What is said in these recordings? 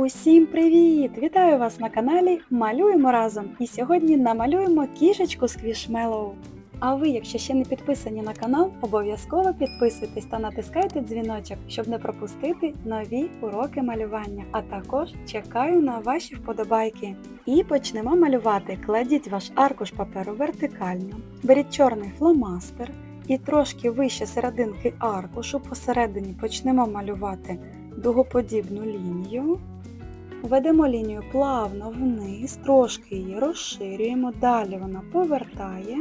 Усім привіт! Вітаю вас на каналі Малюємо разом! І сьогодні намалюємо кішечку Сквішмелоу. А ви, якщо ще не підписані на канал, обов'язково підписуйтесь та натискайте дзвіночок, щоб не пропустити нові уроки малювання. А також чекаю на ваші вподобайки. І почнемо малювати. Кладіть ваш аркуш паперу вертикально, беріть чорний фломастер і трошки вище серединки аркушу посередині почнемо малювати дугоподібну лінію. Ведемо лінію плавно вниз, трошки її розширюємо, далі вона повертає.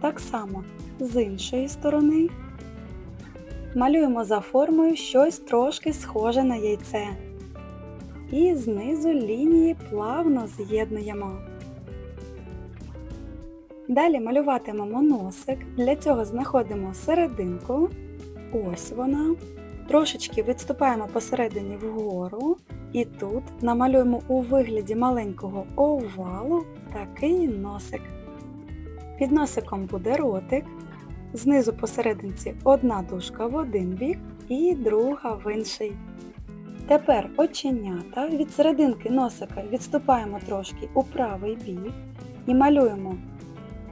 Так само з іншої сторони. Малюємо за формою щось трошки схоже на яйце. І знизу лінії плавно з'єднуємо. Далі малюватимемо носик. Для цього знаходимо серединку. Ось вона. Трошечки відступаємо посередині вгору. І тут намалюємо у вигляді маленького овалу такий носик. Під носиком буде ротик, знизу посерединці одна дужка в один бік і друга в інший. Тепер оченята від серединки носика відступаємо трошки у правий бік і малюємо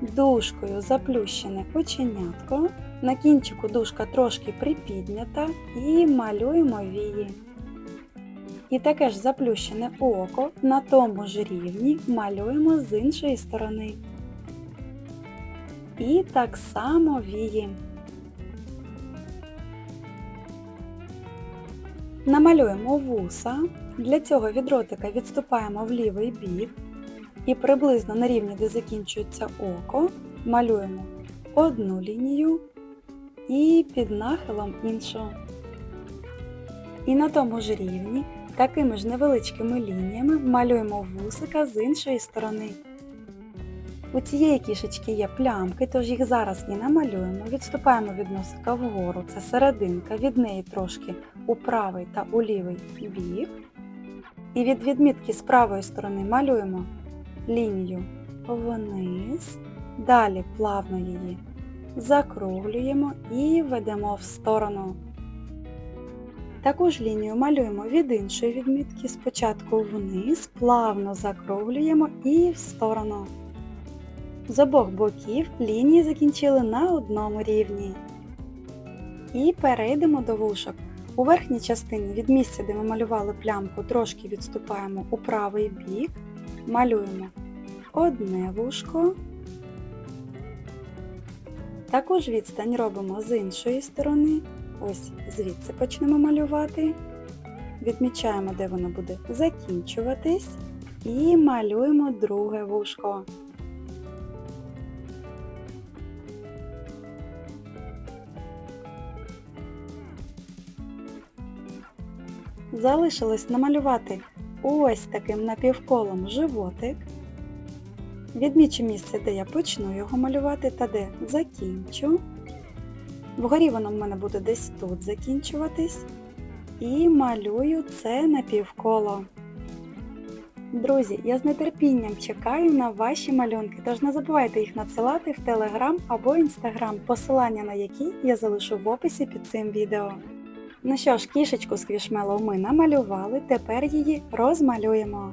дужкою заплющене оченятко. На кінчику дужка трошки припіднята і малюємо вії. І таке ж заплющене око на тому ж рівні малюємо з іншої сторони. І так само вії. Намалюємо вуса. Для цього від ротика відступаємо в лівий бік і приблизно на рівні, де закінчується око, малюємо одну лінію і під нахилом іншу. І на тому ж рівні такими ж невеличкими лініями малюємо вусика з іншої сторони. У цієї кішечки є плямки, тож їх зараз і намалюємо. Відступаємо від носика вгору, це серединка, від неї трошки у правий та у лівий бік. І від відмітки з правої сторони малюємо лінію вниз, далі плавно її закруглюємо і ведемо в сторону. Таку ж лінію малюємо від іншої відмітки, спочатку вниз, плавно закруглюємо і в сторону. З обох боків лінії закінчили на одному рівні. І перейдемо до вушок. У верхній частині від місця, де ми малювали плямку, трошки відступаємо у правий бік, малюємо одне вушко. Таку ж відстань робимо з іншої сторони. Ось звідси почнемо малювати. Відмічаємо, де воно буде закінчуватись. І малюємо друге вушко. Залишилось намалювати ось таким напівколом животик. Відмічу місце, де я почну його малювати та де закінчу. Вгорі воно в мене буде десь тут закінчуватись. І малюю це напівколо. Друзі, я з нетерпінням чекаю на ваші малюнки, тож не забувайте їх надсилати в Telegram або Instagram, посилання на які я залишу в описі під цим відео. Ну що ж, кішечку з квішмелоу ми намалювали, тепер її розмалюємо.